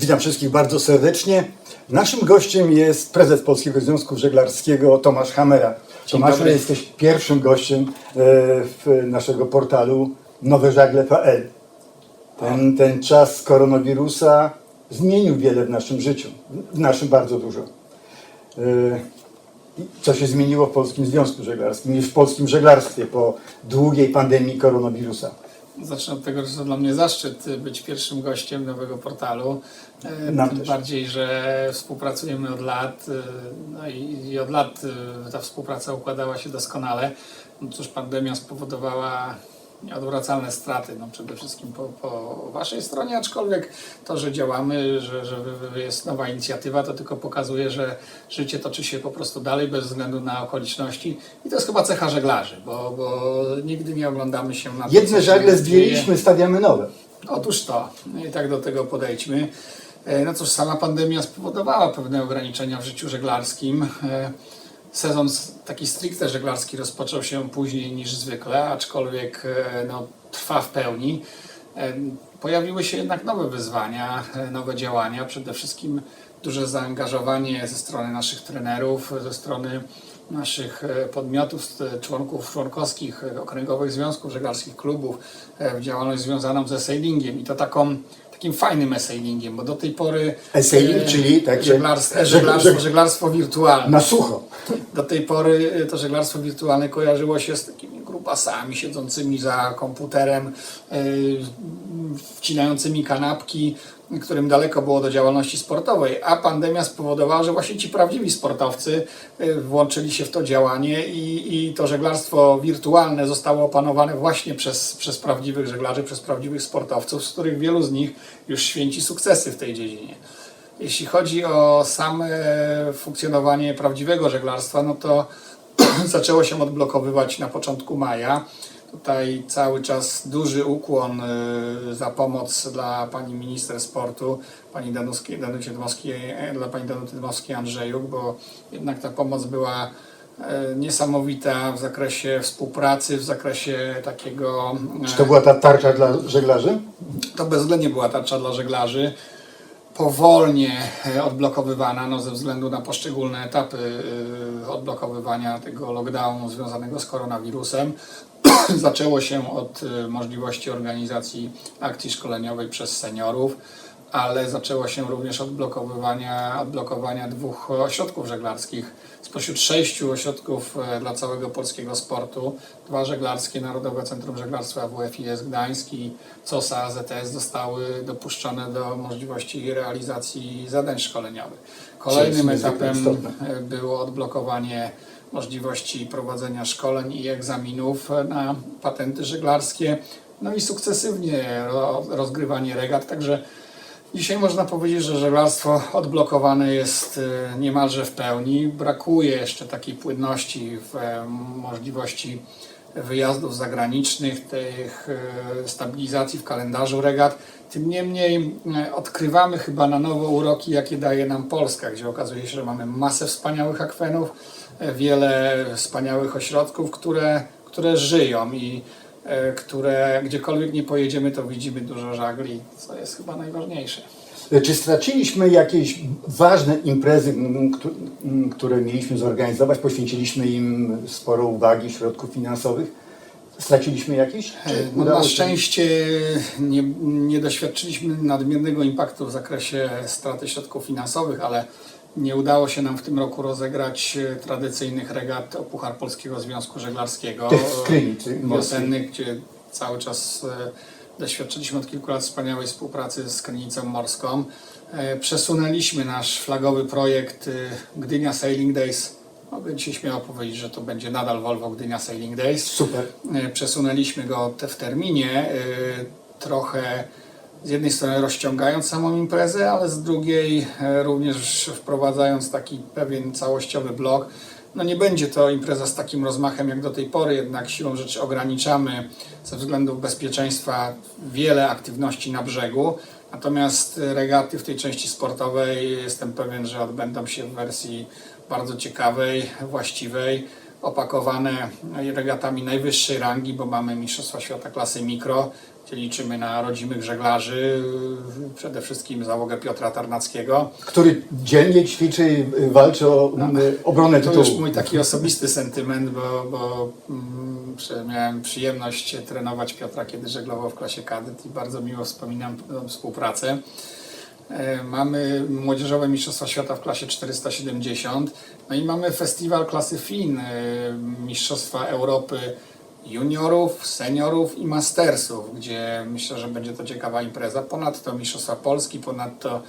Witam wszystkich bardzo serdecznie. Naszym gościem jest prezes Polskiego Związku Żeglarskiego Tomasz Hamera. Tomaszu, dobry. jesteś pierwszym gościem e, w naszego portalu noweżagle.pl. Ten, ten czas koronawirusa zmienił wiele w naszym życiu, w naszym bardzo dużo. E, Co się zmieniło w Polskim Związku Żeglarskim i w polskim żeglarstwie po długiej pandemii koronawirusa? Zacznę od tego, że to dla mnie zaszczyt y, być pierwszym gościem nowego portalu. E, Nam Tym też. bardziej, że współpracujemy od lat y, no i, i od lat y, ta współpraca układała się doskonale. No cóż, pandemia spowodowała nieodwracalne straty, no przede wszystkim po, po Waszej stronie, aczkolwiek to, że działamy, że, że jest nowa inicjatywa, to tylko pokazuje, że życie toczy się po prostu dalej bez względu na okoliczności i to jest chyba cecha żeglarzy, bo, bo nigdy nie oglądamy się na Jedne żagle zdjęliśmy, stawiamy nowe. Otóż to. No I tak do tego podejdźmy. E, No cóż, sama pandemia spowodowała pewne ograniczenia w życiu żeglarskim. Sezon taki stricte żeglarski rozpoczął się później niż zwykle, aczkolwiek e, no, trwa w pełni. Pojawiły się jednak nowe wyzwania, e, nowe działania, przede wszystkim duże zaangażowanie ze strony naszych trenerów, ze strony naszych e, podmiotów, członków członkowskich okręgowych związków żeglarskich, klubów w działalność związaną ze sailingiem i to taką, takim fajnym sailingiem, bo do tej pory Sailing, e, czyli takie- żeglarstwo, żeg- żeglarstwo, żeg- żeglarstwo wirtualne. Na sucho. Do tej pory y, to żeglarstwo wirtualne kojarzyło się z takimi grubasami siedzącymi za komputerem, y, wcinającymi kanapki, którym daleko było do działalności sportowej, a pandemia spowodowała, że właśnie ci prawdziwi sportowcy y, włączyli się w to działanie i, i to żeglarstwo wirtualne zostało opanowane właśnie przez, przez prawdziwych żeglarzy, przez prawdziwych sportowców, z których wielu z nich już święci sukcesy w tej dziedzinie. Jeśli chodzi o same funkcjonowanie prawdziwego żeglarstwa, no to zaczęło się odblokowywać na początku maja. Tutaj cały czas duży ukłon y, za pomoc dla pani minister sportu, pani Danucie Dmowskiej, dla pani Danuty Dmowskiej Andrzejuk, bo jednak ta pomoc była e, niesamowita w zakresie współpracy, w zakresie takiego e, Czy to była ta tarcza dla żeglarzy? to bezwzględnie była tarcza dla żeglarzy. Powolnie e, odblokowywana no, ze względu na poszczególne etapy e, odblokowywania tego lockdownu związanego z koronawirusem. Zaczęło się od e, możliwości organizacji akcji szkoleniowej przez seniorów, ale zaczęło się również od blokowywania, odblokowania dwóch ośrodków żeglarskich. Spośród sześciu ośrodków e, dla całego polskiego sportu, dwa żeglarskie, Narodowe Centrum Żeglarstwa WFIS Gdańsk i COSA AZS zostały dopuszczone do możliwości realizacji zadań szkoleniowych. Kolejnym etapem e, było odblokowanie możliwości prowadzenia szkoleń i egzaminów na patenty żeglarskie, no i sukcesywnie ro- rozgrywanie regat, także Dzisiaj można powiedzieć, że żeglarstwo odblokowane jest e, niemalże w pełni. Brakuje jeszcze takiej płynności w e, możliwości wyjazdów zagranicznych, tych e, stabilizacji w kalendarzu regat. Tym niemniej e, odkrywamy chyba na nowo uroki, jakie daje nam Polska, gdzie okazuje się, że mamy masę wspaniałych akwenów, e, wiele wspaniałych ośrodków, które, które żyją i które gdziekolwiek nie pojedziemy, to widzimy dużo żagli, co jest chyba najważniejsze. Czy straciliśmy jakieś ważne imprezy, które mieliśmy zorganizować? Poświęciliśmy im sporo uwagi, środków finansowych? Straciliśmy jakieś? Czy No, na szczęście nie, nie doświadczyliśmy nadmiernego impaktu w zakresie straty środków finansowych, ale nie udało się nam w tym roku rozegrać e, tradycyjnych regat o Puchar Polskiego Związku Żeglarskiego. Tych w Krynicy e. Wiosennych, gdzie cały czas e, doświadczyliśmy od kilku lat wspaniałej współpracy z Krynicą Morską. Przesunęliśmy nasz flagowy projekt Gdynia Sailing Days. Mogę dzisiaj śmiało powiedzieć, że to będzie nadal Volvo Gdynia Sailing Days. Super. Przesunęliśmy go w terminie, trochę z jednej strony rozciągając samą imprezę, ale z drugiej e, również wprowadzając taki pewien całościowy blok. No nie będzie to impreza z takim rozmachem jak do tej pory, jednak siłą rzeczy ograniczamy ze względów bezpieczeństwa wiele aktywności na brzegu. Natomiast regaty w tej części sportowej jestem pewien, że odbędą się w wersji bardzo ciekawej, właściwej. opakowane regatami najwyższej rangi, bo mamy Mistrzostwa Świata klasy mikro, liczymy na rodzimych żeglarzy, przede wszystkim załogę Piotra Tarnackiego. Który dziennie ćwiczy, y, walczy o y, obronę To tytułu. już mój taki osobisty sentyment, bo, bo mm, miałem przyjemność trenować Piotra, kiedy żeglował w klasie kadet i bardzo miło wspominam tę współpracę. E, Mamy Młodzieżowe Mistrzostwa Świata w klasie 470, no i mamy festiwal klasy FIN, e, Mistrzostwa Europy juniorów, seniorów i mastersów, gdzie myślę, że będzie to ciekawa impreza. Ponadto Mistrzostwa Polski, ponadto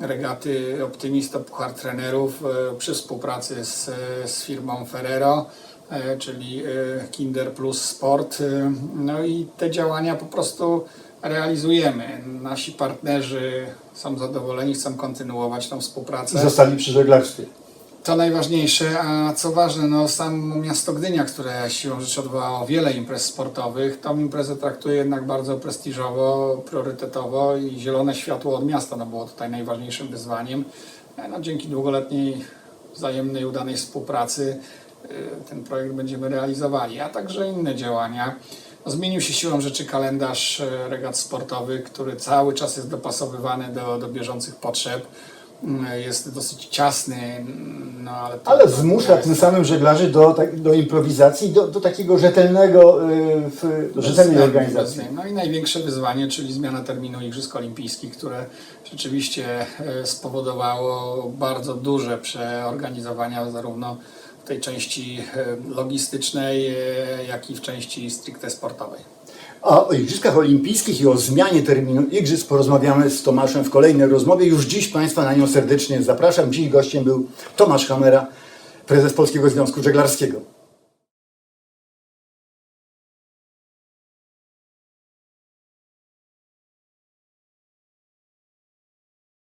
regaty Optimisto Puchar Trenerów e, przy współpracy z, z firmą Ferrero, e, czyli e, Kinder Plus Sport. No i te działania po prostu realizujemy. Nasi partnerzy są zadowoleni, chcą kontynuować tą współpracę. Zostali przy żeglarstwie. To najważniejsze, a co ważne, no samo miasto Gdynia, które siłą rzeczy odwołało wiele imprez sportowych, tą imprezę traktuje jednak bardzo prestiżowo, priorytetowo i zielone światło od miasta no było tutaj najważniejszym wyzwaniem. E, No, dzięki długoletniej wzajemnej udanej współpracy y, ten projekt będziemy realizowali, a także inne działania. No, zmienił się siłą rzeczy kalendarz e, regat sportowych, który cały czas jest dopasowywany do, do bieżących potrzeb. Jest dosyć ciasny, mm, no ale... to- Ale to- zmusza to tym samym żeglarzy do, tak- do improwizacji, do, do takiego rzetelnego, y, w, do rzetelnej organizacji. No i największe wyzwanie, czyli zmiana terminu Igrzysk Olimpijskich, które rzeczywiście e, spowodowało bardzo duże przeorganizowania zarówno w tej części e, logistycznej, e, jak i w części stricte sportowej. A o Igrzyskach Olimpijskich i o zmianie terminu Igrzysk porozmawiamy z Tomaszem w kolejnej rozmowie. Już dziś Państwa na nią serdecznie zapraszam. Dziś gościem był Tomasz Hamera, prezes Polskiego Związku Żeglarskiego.